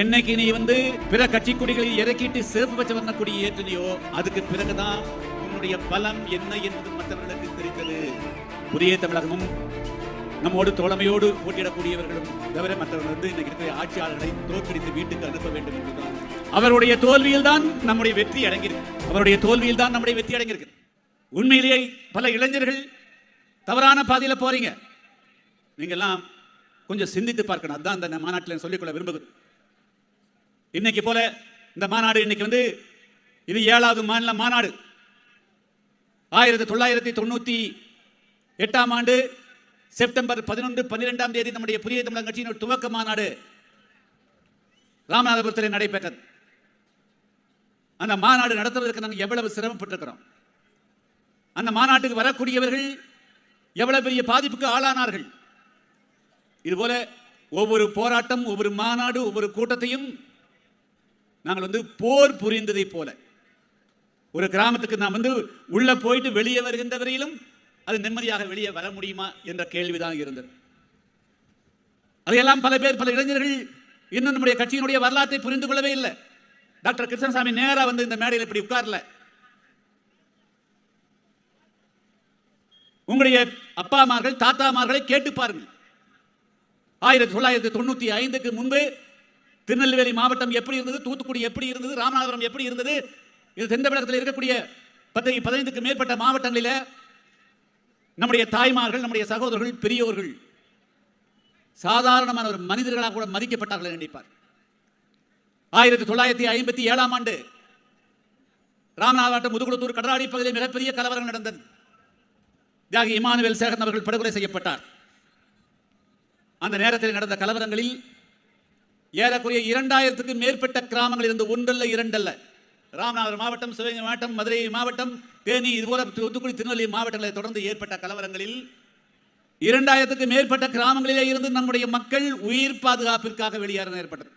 என்னைக்கு நீ வந்து பிற கட்சி கொடிகளில் இறக்கிட்டு சிறப்பு பெற்ற வர்ண கொடி ஏற்றினியோ அதுக்கு பிறகுதான் உன்னுடைய பலம் என்ன என்பது மற்றவர்களுக்கு தெரிந்தது. புதிய தமிழகமும் நம்மோடு தோழமையோடு போட்டியிடக்கூடியவர்களும் தவிர மற்றவர்கள் வந்து இன்னைக்கு இருக்கிற ஆட்சியாளர்களை தோற்கடித்து வீட்டுக்கு அனுப்ப வேண்டும் என்றுதான் அவருடைய தோல்வியில் தான் நம்முடைய வெற்றி அடங்கியிருக்கு அவருடைய தோல்வியில் தான் நம்முடைய வெற்றி அடங்கியிருக்கு உண்மையிலேயே பல இளைஞர்கள் தவறான பாதையில் போறீங்க. நீங்கெல்லாம் கொஞ்சம் சிந்தித்து பார்க்கணும். அதுதான் அந்த மாநாட்டில் சொல்லிக்கொள்ள விரும்புகிறேன். இன்னைக்கு போல இந்த மாநாடு இன்னைக்கு வந்து இது ஏழாவது மாநில மாநாடு. ஆயிரத்தி தொள்ளாயிரத்தி தொண்ணூத்தி எட்டாம் ஆண்டு செப்டம்பர் பதினொன்று பன்னிரெண்டாம் தேதி நம்முடைய புதிய தமிழக கட்சியின் துவக்க மாநாடு ராமநாதபுரத்தில் நடைபெற்றது. அந்த மாநாடு நடத்துவதற்கு நாங்கள் எவ்வளவு சிரமப்பட்டிருக்கிறோம். அந்த மாநாட்டுக்கு வரக்கூடியவர்கள் எவ்வளவு பெரிய பாதிப்புக்கு ஆளானார்கள். இதுபோல ஒவ்வொரு போராட்டம் ஒவ்வொரு மாநாடு ஒவ்வொரு கூட்டத்தையும் நாங்கள் வந்து போர் புரிந்ததை போல. ஒரு கிராமத்துக்கு நாம் வந்து உள்ள போயிட்டு வெளியே வருகின்ற வரையிலும் அது நிம்மதியாக வெளியே வர முடியுமா என்ற கேள்விதான் இருந்தது. அதையெல்லாம் பல பேர் பல இளைஞர்கள் இன்னும் நம்முடைய கட்சியினுடைய வரலாற்றை புரிந்து கொள்ளவே இல்லை. டாக்டர் கிருஷ்ணசாமி நேரா வந்து இந்த மேடையில் இப்படி உட்கார்ல. உங்களுடைய அப்பா அம்மார்கள் தாத்தாமார்களை கேட்டு பாருங்கள். ஆயிரத்தி தொள்ளாயிரத்தி தொண்ணூத்தி ஐந்துக்கு முன்பு திருநெல்வேலி மாவட்டம் எப்படி இருந்தது? தூத்துக்குடி எப்படி இருந்தது? ராமநாதபுரம் எப்படி இருந்தது? இது தென் தமிழகத்தில் இருக்கக்கூடிய பத்து பதினைந்துக்கு மேற்பட்ட மாவட்டங்களில் நம்முடைய தாய்மார்கள் நம்முடைய சகோதரர்கள் பெரியோர்கள் சாதாரணமான ஒரு மனிதர்களாக கூட மதிக்கப்பட்டார்கள் நினைப்பார். ஆயிரத்தி தொள்ளாயிரத்தி ஐம்பத்தி ஏழாம் ஆண்டு ராமநாதபுரம் முதுகுளத்தூர் கடலாடி பகுதியில் மிகப்பெரிய கலவரம் நடந்தது. தியாகி இமானுவேல் சேகரன் அவர்கள் படுகொலை செய்யப்பட்டார். அந்த நேரத்தில் நடந்த கலவரங்களில் ஏறக்குறைய இரண்டாயிரத்துக்கு மேற்பட்ட கிராமங்கள் இருந்து ஒன்றல்ல இரண்டல்ல. ராமநாதர் மாவட்டம் சிவகங்கை மாவட்டம் மதுரை மாவட்டம் தேனி இதுபோல தூத்துக்குடி திருநெல்வேலி மாவட்டங்களை தொடர்ந்து ஏற்பட்ட கலவரங்களில் இரண்டாயிரத்துக்கு மேற்பட்ட கிராமங்களிலே இருந்து நம்முடைய மக்கள் உயிர் பாதுகாப்பிற்காக வெளியேற ஏற்பட்டது.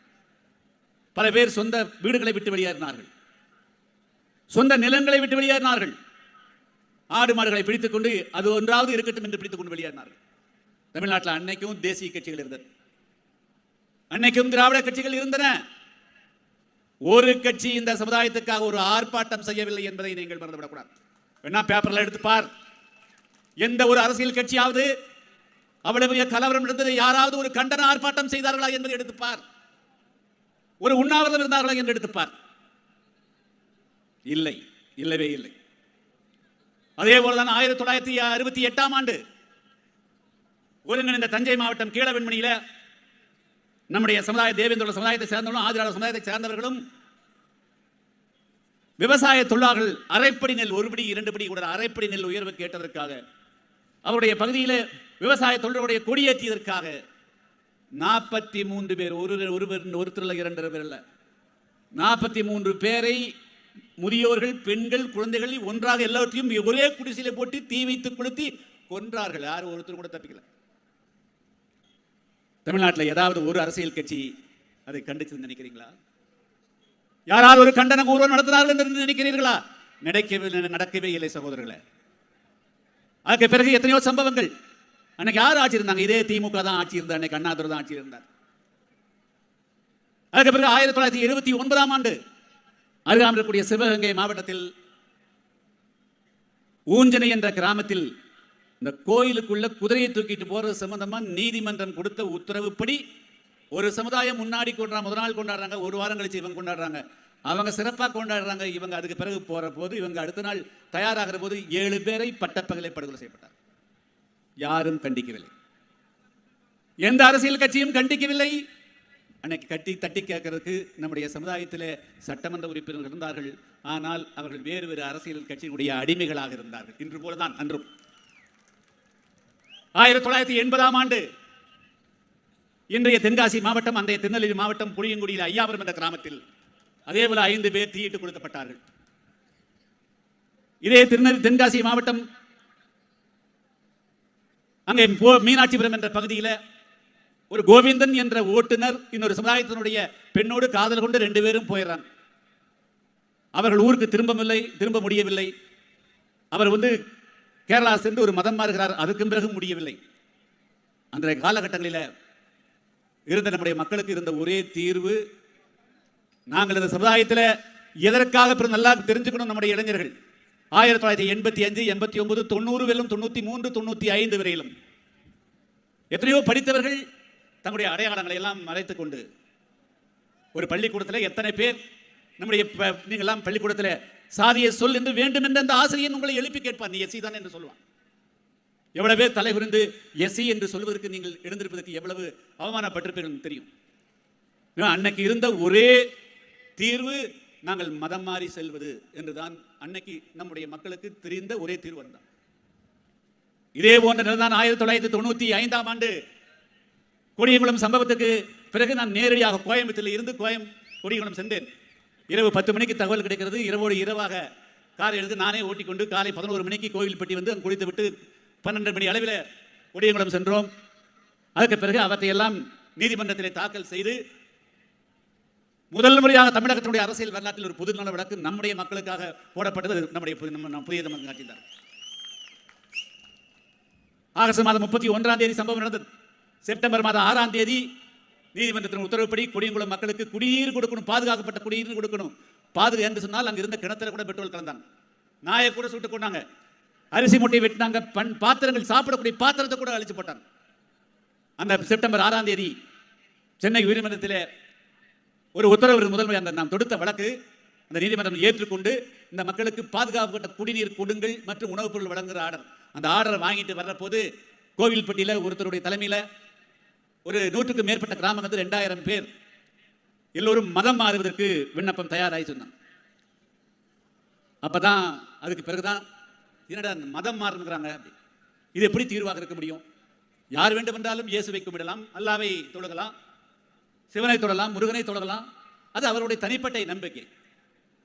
பல பேர் சொந்த வீடுகளை விட்டு வெளியேறினார்கள். சொந்த நிலங்களை விட்டு வெளியேறினார்கள். ஆடு மாடுகளை பிடித்துக் கொண்டு அது ஒன்றாவது இருக்கட்டும் என்று பிடித்துக் கொண்டு வெளியேறினார்கள். தமிழ்நாட்டில் அன்னைக்கும் தேசிய கட்சிகள் இருந்தது. அன்னைக்கும் திராவிட கட்சிகள் இருந்தன. ஒரு கட்சி இந்த சமுதாயத்துக்காக ஒரு ஆர்ப்பாட்டம் செய்யவில்லை என்பதை நீங்கள் மறந்துவிடக்கூடாது. வேணா பேப்பர்ல எடுத்து பார். எந்த ஒரு அரசியல் கட்சியாவது அவ்வளவு கலவரம் நடந்தது யாராவது ஒரு கண்டன ஆர்ப்பாட்டம் செய்தார்களா என்பதை எடுத்துப்பார் ஒரு உண்ணாவிரதம் இருந்தார்களா என்று எடுத்துப்பார் இல்லை இல்லவே இல்லை. அதே போலதான் ஆயிரத்தி தொள்ளாயிரத்தி அறுபத்தி எட்டாம் ஆண்டு ஒருங்கிணைந்த தஞ்சை மாவட்டம் கீழவெண்மணியில நம்முடைய சமுதாய தேவேந்திர சமுதாயத்தை சேர்ந்தவர்களும் ஆதிராள சமுதாயத்தை சேர்ந்தவர்களும் விவசாய தொழிலாளர்கள் அரைப்படி நெல் ஒருபடி இரண்டு படி கூட அரைப்படி நெல் உயர்வு கேட்டதற்காக அவருடைய பகுதியில் விவசாய தொழிலுடைய கொடியேற்றியதற்காக நாற்பத்தி மூன்று பேர் ஒரு ஒருவர் ஒருத்தர் இல்லை இரண்டு பேர் இல்லை நாற்பத்தி மூன்று பேரை முதியோர்கள் பெண்கள் குழந்தைகள் ஒன்றாக எல்லாவற்றையும் ஒரே குடிசையில் போட்டு தீ வைத்து கொளுத்தி கொன்றார்கள். யாரும் ஒருத்தர் கூட தப்பிக்கல. தமிழ்நாட்டில் ஏதாவது ஒரு அரசியல் கட்சி அதை கண்டிச்சு நினைக்கிறீங்களா? யாராவது ஒரு கண்டன கூறுவன் நடத்தினார்கள் என்று நினைக்கிறீர்களா? நடக்கவே நடக்கவே இல்லை சகோதரர்களே. அதுக்கு பிறகு எத்தனையோ சம்பவங்கள். அன்னைக்கு யார் ஆட்சி இருந்தாங்க? இதே திமுக தான் ஆட்சி இருந்தார் அன்னைக்கு அண்ணாதுரை தான் ஆட்சி இருந்தார். அதுக்கு பிறகு ஆயிரத்தி தொள்ளாயிரத்தி எழுபத்தி ஒன்பதாம் ஆண்டு அருகாமல் இருக்கக்கூடிய சிவகங்கை மாவட்டத்தில் ஊஞ்சனை என்ற கிராமத்தில் இந்த கோயிலுக்குள்ள குதிரையை தூக்கிட்டு போறது சம்பந்தமா நீதிமன்றம் கொடுத்த உத்தரவுப்படி ஒரு சமுதாயம் முன்னாடி கொண்டாட முதல் நாள் கொண்டாடுறாங்க ஒரு வாரம் கழிச்சு இவங்க கொண்டாடுறாங்க. அவங்க சிறப்பாக கொண்டாடுறாங்க இவங்க அதுக்கு பிறகு போற போது இவங்க அடுத்த நாள் தயாராகிற போது ஏழு பேரை பட்டப்பகலை படுகொலை செய்யப்பட்டார். யாரும் கண்டிக்கவில்லை. எந்த அரசியல் கட்சியும் கண்டிக்கவில்லை. அன்னைக்கு கட்டி தட்டி கேட்கறதுக்கு நம்முடைய சமுதாயத்தில் சட்டமன்ற உறுப்பினர்கள் இருந்தார்கள். ஆனால் அவர்கள் வேறு வேறு அரசியல் கட்சியினுடைய அடிமைகளாக இருந்தார்கள். இன்று போலதான் அன்றும். ஆயிரத்தி தொள்ளாயிரத்தி எண்பதாம் ஆண்டு இன்றைய தென்காசி மாவட்டம் அன்றைய திருநெல்வேலி மாவட்டம் புளியங்குடியில் ஐயாபுரம் என்ற கிராமத்தில் அதே போல ஐந்து பேர் தீயிட்டு கொடுக்கப்பட்டார்கள் இதே திருநெல்வேலி தென்காசி மாவட்டம் அங்கே போ- மீனாட்சிபுரம் என்ற பகுதியில் ஒரு கோவிந்தன் என்ற ஓட்டுநர் இன்னொரு சமுதாயத்தினுடைய பெண்ணோடு காதல் கொண்டு ரெண்டு பேரும் போயிடுறாங்க. அவர்கள் ஊருக்கு திரும்பவில்லை திரும்ப முடியவில்லை. அவர் வந்து கேரளா சென்று ஒரு மதம் மாறுகிறார் அதுக்கும் பிறகு முடியவில்லை. அன்றைய காலகட்டங்களில் இருந்த நம்முடைய மக்களுக்கு இருந்த ஒரே தீர்வு நாங்கள் இந்த சமுதாயத்தில் எதற்காக பிறகு நல்லா தெரிஞ்சுக்கணும் நம்முடைய இளைஞர்கள்? ஆயிரத்தி தொள்ளாயிரத்தி எண்பத்தி அஞ்சு எண்பத்தி ஒன்பது தொண்ணூறு வரையிலும் தொண்ணூற்றி மூன்று தொண்ணூற்றி ஐந்து வரையிலும். எத்தனையோ படித்தவர்கள் தங்களுடைய அடையாளங்களை எல்லாம் மறைத்துக்கொண்டு ஒரு பள்ளிக்கூடத்தில் எத்தனை பேர் நம்முடைய நீங்கள்லாம் பள்ளிக்கூடத்தில் சாதியை சொல் என்று வேண்டும் என்ற அந்த ஆசிரியன் உங்களை எழுப்பி கேட்பார். நீ எஸ்சி தான் என்று சொல்லுவான். எவ்வளவு பேர் தலை எஸ்சி என்று சொல்வதற்கு நீங்கள் எழுந்திருப்பதற்கு எவ்வளவு அவமானப்பட்டிருப்பீர்கள் தெரியும். அன்னைக்கு இருந்த ஒரே தீர்வு நாங்கள் மதம் மாறி செல்வது என்றுதான் அன்னைக்கு நம்முடைய மக்களுக்கு தெரிந்த ஒரே தீர்வு தான் இதே போன்ற நிலைதான் ஆயிரத்தி தொள்ளாயிரத்தி தொண்ணூத்தி ஐந்தாம் ஆண்டு கொடியங்குளம் சம்பவத்துக்கு பிறகு நான் நேரடியாக கோயம்புத்தூரில் இருந்து கோயம் கொடியங்குளம் சென்றேன். இரவு பத்து மணிக்கு தகவல் கிடைக்கிறது. இரவோடு இரவாக கார் எடுத்து நானே ஓட்டிக்கொண்டு காலை பதினோரு மணிக்கு கோவில்பட்டி வந்து அங்கு குளித்து விட்டு பன்னெண்டு மணி அளவில் ஒடியங்குளம் சென்றோம். அதற்கு பிறகு அவற்றையெல்லாம் நீதிமன்றத்திலே தாக்கல் செய்து முதல் முறையாக தமிழகத்தினுடைய அரசியல் வரலாற்றில் ஒரு பொதுநல வழக்கு நம்முடைய மக்களுக்காக போடப்பட்டது. நம்முடைய நம்ம புதிய தமிழ் ஆகஸ்ட் மாதம் முப்பத்தி ஒன்றாம் தேதி சம்பவம் நடந்தது. செப்டம்பர் மாதம் ஆறாம் தேதி நீதிமன்றத்தின் உத்தரவுப்படி கொடியங்குளம் மக்களுக்கு குடிநீர் கொடுக்கணும் பாதுகாக்கப்பட்ட குடிநீர் கொடுக்கணும். பாதுகா என்று சொன்னால் அங்கே இருந்த கிணத்துல கூட பெட்ரோல் கலந்தாங்க. நாயை கூட சுட்டு கொண்டாங்க. அரிசி மூட்டை வெட்டினாங்க. பண் பாத்திரங்கள் சாப்பிடக்கூடிய பாத்திரத்தை கூட அழிச்சு போட்டாங்க. அந்த செப்டம்பர் ஆறாம் தேதி சென்னை உயர்நீதிமன்றத்தில் ஒரு உத்தரவு முதன்மை அந்த நாம் தொடுத்த வழக்கு. அந்த நீதிமன்றம் ஏற்றுக்கொண்டு இந்த மக்களுக்கு பாதுகாக்கப்பட்ட குடிநீர் கொடுங்கள் மற்றும் உணவுப் பொருள் வழங்குகிற ஆர்டர். அந்த ஆர்டரை வாங்கிட்டு வர்ற போது கோவில்பட்டியில் ஒருத்தருடைய தலைமையில் ஒரு நூற்றுக்கு மேற்பட்ட கிராமம் வந்து ரெண்டாயிரம் பேர் எல்லோரும் மதம் மாறுவதற்கு விண்ணப்பம் தயாராகி சொன்னாங்க அப்போ தான் அதுக்கு பிறகுதான் என்னடா மதம் மாறுங்கிறாங்க அப்படி இது எப்படி தீர்வாக இருக்க முடியும்? யார் வேண்டுமென்றாலும் இயேசுவை கும்பிடலாம் அல்லாவை தொழுகலாம் சிவனை தொடலாம் முருகனை தொடலாம் அது அவருடைய தனிப்பட்ட நம்பிக்கை.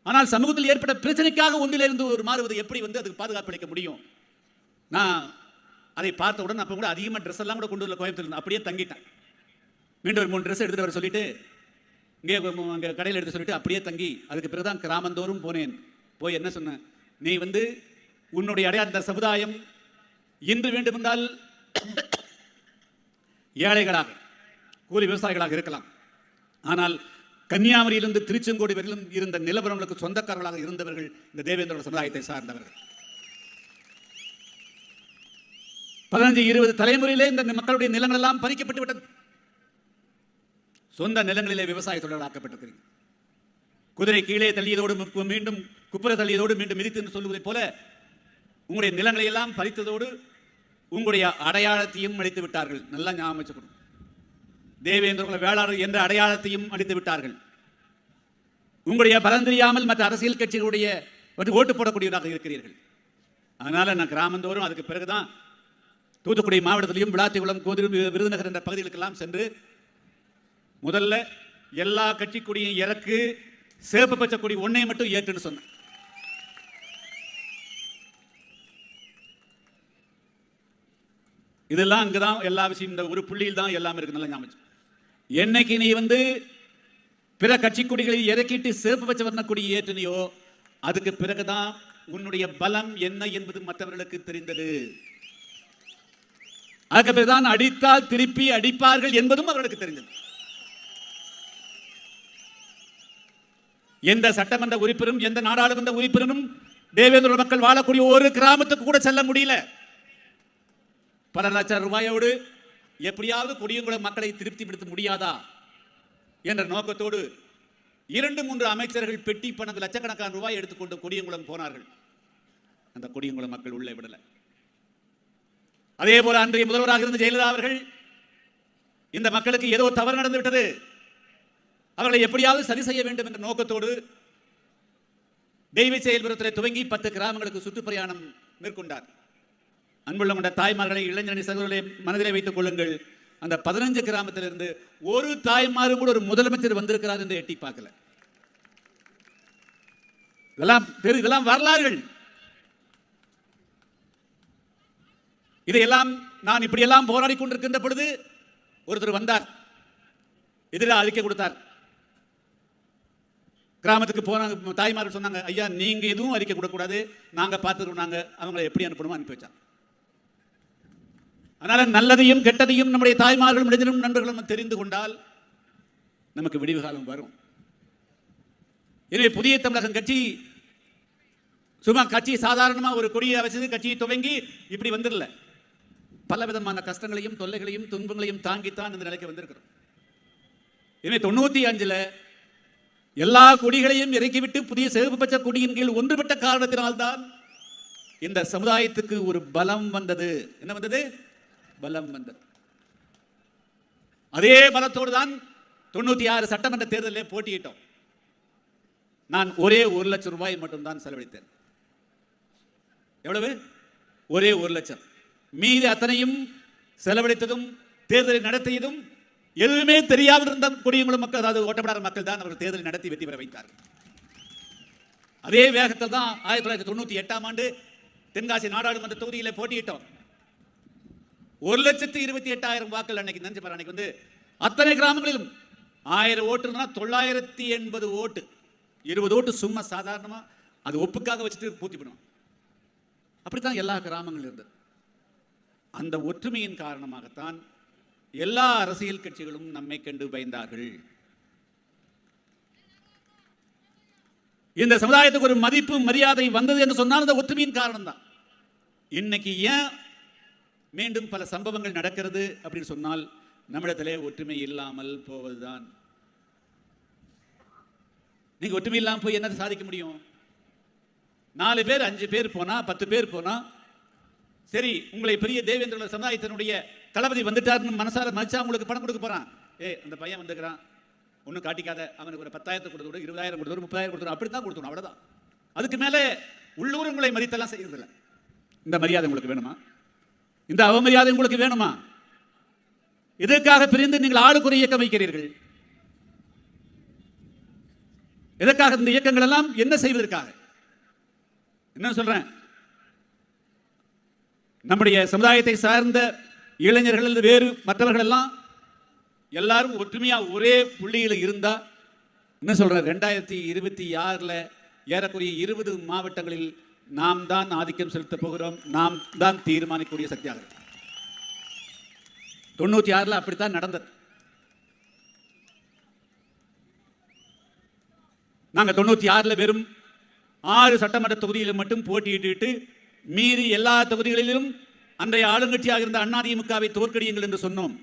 ஆனால் சமூகத்தில் ஏற்பட்ட பிரச்சனைக்காக ஒன்றிலிருந்து ஒரு மாறுவது எப்படி வந்து அதுக்கு பாதுகாப்பு அளிக்க முடியும்? நான் அதை பார்த்த உடனே அப்போ கூட அதிகமாக ட்ரெஸ் எல்லாம் கூட கொண்டு வரல கோயம்புத்தூர் அப்படியே தங்கிட்டேன். மீண்டும் ஒரு மூணு ட்ரெஸ் எடுத்துட்டு வர சொல்லிட்டு இங்கே அங்கே கடையில் எடுத்து சொல்லிட்டு அப்படியே தங்கி அதுக்கு பிறகு தான் கிராமந்தோறும் போனேன். போய் என்ன சொன்னேன் நீ வந்து உன்னுடைய அடைய அந்த சமுதாயம் இன்று வேண்டுமென்றால் ஏழைகளாக கூலி விவசாயிகளாக இருக்கலாம். ஆனால் கன்னியாகுமரியிலிருந்து திருச்செங்கோடு வரையிலும் இருந்த நிலவரங்களுக்கு சொந்தக்காரர்களாக இருந்தவர்கள் இந்த தேவேந்திரோட சமுதாயத்தை சார்ந்தவர்கள். பதினஞ்சு இருபது தலைமுறையிலே இந்த மக்களுடைய நிலங்கள் எல்லாம் பறிக்கப்பட்டு விட்டது. சொந்த நிலங்களிலே விவசாய தொழிலாக்கப்பட்டிருக்கிறீங்க குதிரை கீழே தள்ளியதோடு மீண்டும் குப்புற தள்ளியதோடு மீண்டும் மிதித்து என்று சொல்வதைப் போல உங்களுடைய நிலங்களை எல்லாம் பறித்ததோடு உங்களுடைய அடையாளத்தையும் அழித்து விட்டார்கள். நல்லா ஞாபகம் வச்சுக்கணும். தேவேந்திர வேளாளர் என்ற அடையாளத்தையும் அழித்து விட்டார்கள். உங்களுடைய பலம் தெரியாமல் மற்ற அரசியல் கட்சிகளுடைய ஓட்டு போடக்கூடியவராக இருக்கிறீர்கள். அதனால நான் கிராமந்தோறும் அதுக்கு பிறகுதான் தூத்துக்குடி மாவட்டத்திலையும் விளாத்திக்குளம் கோதிலும் விருதுநகர் என்ற பகுதிகளுக்கெல்லாம் சென்று முதல்ல எல்லா கட்சி கொடியும் இறக்கு சிறப்பு பச்சை கொடி ஒன்னை மட்டும் ஏற்றுன்னு சொன்னேன். இதெல்லாம் அங்கதான் எல்லா விஷயம் இந்த ஒரு புள்ளியில் தான் எல்லாமே இருக்கு நல்லா ஞாபகம் என்னைக்கு நீ வந்து பிற கட்சி கொடிகளை இறக்கிட்டு சிறப்பு பச்சை வர்ண கொடி ஏற்றினியோ அதுக்கு பிறகுதான் உன்னுடைய பலம் என்ன என்பது மற்றவர்களுக்கு தெரிந்தது. அதுக்கு பிறகுதான் அடித்தால் திருப்பி அடிப்பார்கள் என்பதும் அவர்களுக்கு தெரிஞ்சது எந்த சட்டமன்ற உறுப்பினரும் எந்த நாடாளுமன்ற உறுப்பினரும் தேவேந்திர மக்கள் வாழக்கூடிய ஒரு கிராமத்துக்கு கூட செல்ல முடியல. பல லட்சம் ரூபாயோடு எப்படியாவது குடியுங்குளம் மக்களை திருப்திப்படுத்த முடியாதா என்ற நோக்கத்தோடு இரண்டு மூன்று அமைச்சர்கள் பெட்டி பணம் லட்சக்கணக்கான ரூபாய் எடுத்துக்கொண்டு கொடியங்குளம் போனார்கள். அந்த கொடியங்குளம் மக்கள் உள்ளே விடலை. அதே போல அன்றைய முதல்வராக இருந்த ஜெயலலிதா அவர்கள் இந்த மக்களுக்கு ஏதோ தவறு நடந்து விட்டது. அவர்களை எப்படியாவது சரி செய்ய வேண்டும் என்ற நோக்கத்தோடு தெய்வ செயல்புரத்தில் துவங்கி பத்து கிராமங்களுக்கு சுற்றுப்பிரயாணம் மேற்கொண்டார். அன்புள்ள கொண்ட தாய்மார்களை இளைஞரணி சகோதரர்களை மனதிலே வைத்துக் கொள்ளுங்கள். அந்த பதினஞ்சு கிராமத்திலிருந்து ஒரு தாய்மாரும் கூட ஒரு முதலமைச்சர் வந்திருக்கிறார் என்று எட்டி பார்க்கல. இதெல்லாம் பெரு இதெல்லாம் வரலாறுகள். இதையெல்லாம் நான் இப்படியெல்லாம் போராடி கொண்டிருக்கின்ற பொழுது ஒருத்தர் வந்தார். எதிராக அறிக்கை கொடுத்தார். கிராமத்துக்கு போனாங்க தாய்மார்கள் சொன்னாங்க ஐயா நீங்க எதுவும் அறிக்கை கொடுக்கக்கூடாது. நாங்க பார்த்துக்கிறோம். நாங்க அவங்களை எப்படி அனுப்பணுமோ அனுப்பி வச்சாங்க அதனால நல்லதையும் கெட்டதையும் நம்முடைய தாய்மார்களும் மனிதனும் நண்பர்களும் தெரிந்து கொண்டால் நமக்கு விடிவு காலம் வரும். எனவே புதிய தமிழகம் கட்சி சும்மா கட்சி சாதாரணமா ஒரு கொடியை வச்சது கட்சியை துவங்கி இப்படி வந்துடல. பல விதமான கஷ்டங்களையும் தொல்லைகளையும் துன்பங்களையும் தாங்கித்தான் இந்த நிலைக்கு வந்திருக்கிறோம். இனி தொண்ணூத்தி அஞ்சுல எல்லா கொடிகளையும் இறக்கிவிட்டு புதிய சிவப்பு பச்சை கொடியின் கீழ் ஒன்றுபட்ட காரணத்தினால்தான் இந்த சமுதாயத்துக்கு ஒரு பலம் வந்தது. என்ன வந்தது? பலம் வந்தது. அதே பலத்தோடு தான் தொண்ணூத்தி ஆறு சட்டமன்ற தேர்தலில் போட்டியிட்டோம். நான் ஒரே ஒரு லட்சம் ரூபாய் மட்டும்தான் செலவழித்தேன். எவ்வளவு? ஒரே ஒரு லட்சம். மீதி அத்தனையும் செலவழித்ததும் தேர்தலை நடத்தியதும் எதுவுமே தெரியாமல் இருந்த குடியங்குளம் மக்கள் அதாவது ஓட்டப்படாத மக்கள் தான் அவர்கள் தேர்தலை நடத்தி வெற்றி பெற வைத்தார்கள். அதே வேகத்தில் தான் ஆயிரத்தி தொள்ளாயிரத்தி தொண்ணூத்தி எட்டாம் ஆண்டு தென்காசி நாடாளுமன்ற தொகுதியில் போட்டியிட்டோம். ஒரு லட்சத்து இருபத்தி எட்டாயிரம் வாக்கள் அன்னைக்கு நினைச்சு பாரு அன்னைக்கு வந்து அத்தனை கிராமங்களிலும் ஆயிரம் ஓட்டுனா தொள்ளாயிரத்தி எண்பது ஓட்டு. இருபது ஓட்டு சும்மா சாதாரணமா அது ஒப்புக்காக வச்சுட்டு பூர்த்தி பண்ணுவோம். அப்படித்தான் எல்லா கிராமங்களும் இருந்தது. அந்த ஒற்றுமையின் காரணமாகத்தான் எல்லா அரசியல் கட்சிகளும் நம்மை கண்டு பயந்தார்கள். இந்த சமுதாயத்துக்கு ஒரு மதிப்பு மரியாதை வந்தது என்று சொன்னால் அந்த ஒற்றுமையின் காரணம் தான் இன்னைக்கு ஏன் மீண்டும் பல சம்பவங்கள் நடக்கிறது அப்படின்னு சொன்னால் நம்மிடத்திலே ஒற்றுமை இல்லாமல் போவதுதான். நீங்க ஒற்றுமை இல்லாமல் போய் என்ன சாதிக்க முடியும்? நாலு பேர் அஞ்சு பேர் போனா பத்து பேர் போனா சரி உங்களை பெரிய தேவேந்திர சமுதாயத்தினுடைய தளபதி வந்துட்டாருன்னு மனசார மதிச்சா உங்களுக்கு பணம் கொடுக்க போறான். ஏ அந்த பையன் வந்துக்கிறான் ஒன்றும் காட்டிக்காத. அவனுக்கு ஒரு பத்தாயிரத்தை கொடுத்து இருபதாயிரம் கொடுத்து முப்பதாயிரம் கொடுத்து அப்படி தான் கொடுத்துரும் அவ்வளோதான் அதுக்கு மேலே உள்ளூர் உங்களை மதித்தெல்லாம் செய்யறதில்ல. இந்த மரியாதை உங்களுக்கு வேணுமா? இந்த அவமரியாதை உங்களுக்கு வேணுமா? இதற்காக பிரிந்து நீங்கள் ஆளுக்குறை இயக்கம் வைக்கிறீர்கள்? எதற்காக இந்த இயக்கங்கள் எல்லாம் என்ன செய்வதற்காக? என்ன சொல்றேன்? நம்முடைய சமுதாயத்தை சார்ந்த இளைஞர்கள் அல்லது வேறு மற்றவர்கள் எல்லாம் எல்லாரும் ஒற்றுமையா ஒரே புள்ளியில் இருந்தா என்ன சொல்றேன் ரெண்டாயிரத்தி இருபத்தி ஆறுல ஏறக்குறைய இருபது மாவட்டங்களில் நாம் தான் ஆதிக்கம் செலுத்தப் போகிறோம். நாம் தான் தீர்மானிக்கக்கூடிய சக்தியாக தொண்ணூத்தி ஆறுல அப்படித்தான் நடந்தது. நாங்கள் தொண்ணூத்தி ஆறுல வெறும் ஆறு சட்டமன்ற தொகுதிகளில் மட்டும் போட்டியிட்டு மீறி எல்லா தொகுதிகளிலும் அன்றைய ஆளுங்கட்சியாக இருந்த அதிமுகவை தோற்கடியுங்கள் என்று சொன்னோம்.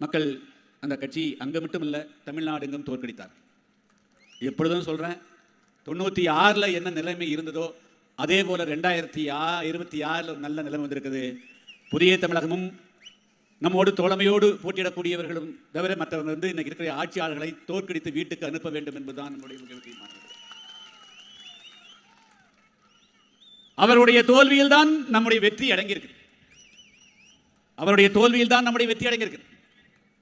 மக்கள் அந்த கட்சி அங்க மட்டும் இல்ல தமிழ்நாடு எங்கும் தோற்கடித்தார். எப்பொழுதும் சொல்றேன் தொண்ணூத்தி ஆறுல என்ன நிலைமை இருந்ததோ அதே போல ரெண்டாயிரத்தி ஆ இருபத்தி ஆறுல ஒரு நல்ல நிலைமை வந்திருக்குது. புதிய தமிழகமும் நம்மோடு தோழமையோடு போட்டியிடக்கூடியவர்களும் தவிர மற்றவங்க வந்து இன்னைக்கு இருக்கிற ஆட்சியாளர்களை தோற்கடித்து வீட்டுக்கு அனுப்ப வேண்டும் என்பதுதான் நம்முடைய மிக முக்கியமானது அவருடைய தோல்வியில் தான் நம்முடைய வெற்றி அடங்கியிருக்கு. அவருடைய தோல்வியில் தான் நம்முடைய வெற்றி அடங்கியிருக்கு.